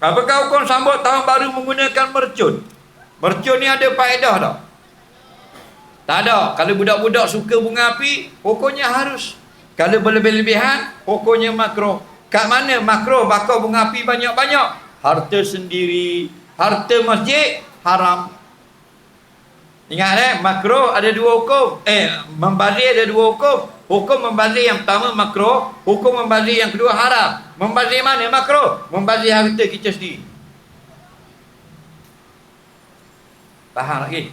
Apakah hukum sambut tahun baru menggunakan mercun? Mercun ni ada faedah tak? Tak ada. Kalau budak-budak suka bunga api, hukumnya harus. Kalau berlebih-lebihan, hukumnya makro. Kat mana makro bakar bunga api banyak-banyak? Harta sendiri, harta masjid, haram. Ingat eh, makro ada dua hukum. Eh, membazir ada dua hukum. Hukum membazir yang pertama makro, hukum membazir yang kedua haram. Membazir mana makro? Membazir harta kita sendiri. Faham lagi?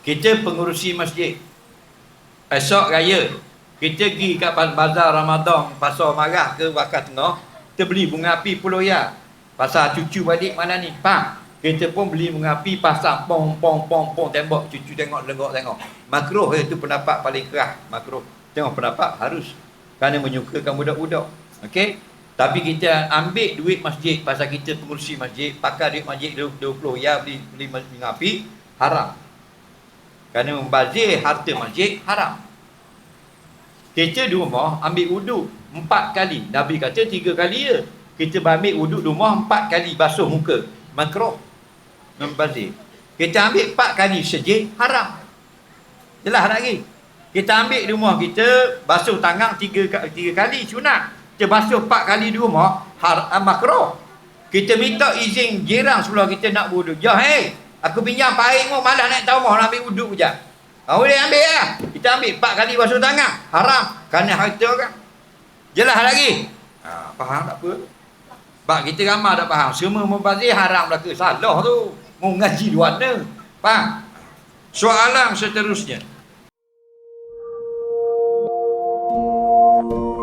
Kita pengurusi masjid. Esok raya, kita pergi kat bazar Ramadan, pasar marah ke bakar tengah, kita beli bunga api puluh ya. Pasal cucu balik mana ni? Faham? Kita pun beli bunga api pasang pong pong pong pong tembok cucu tengok lenggok tengok. Makruh itu pendapat paling keras. Makruh. Tengok pendapat harus kerana menyukakan budak-budak. Okey? Tapi kita ambil duit masjid pasal kita pengurusi masjid, pakai duit masjid 20 ya beli beli bunga api haram. Kerana membazir harta masjid haram. Kita di rumah ambil wuduk empat kali. Nabi kata tiga kali je. Kita ambil wuduk rumah empat kali basuh muka. Makruh membazir. Kita ambil empat kali sejih haram. Jelas lagi. Kita ambil di rumah kita basuh tangan tiga, tiga kali sunat. Kita basuh empat kali di rumah haram makruh. Kita minta izin jiran sebelah kita nak wuduk. Ya hei, aku pinjam paikmu malah naik rumah nak ambil wuduk je. Ha, boleh ambil lah. Kita ambil empat kali basuh tangan. Haram. Kerana harta orang. Jelas lagi. Ha, faham tak apa? Sebab kita ramai tak faham. Semua membazir haram belaka. Salah tu. Mau ngaji di mana? Faham? Soalan seterusnya. thank you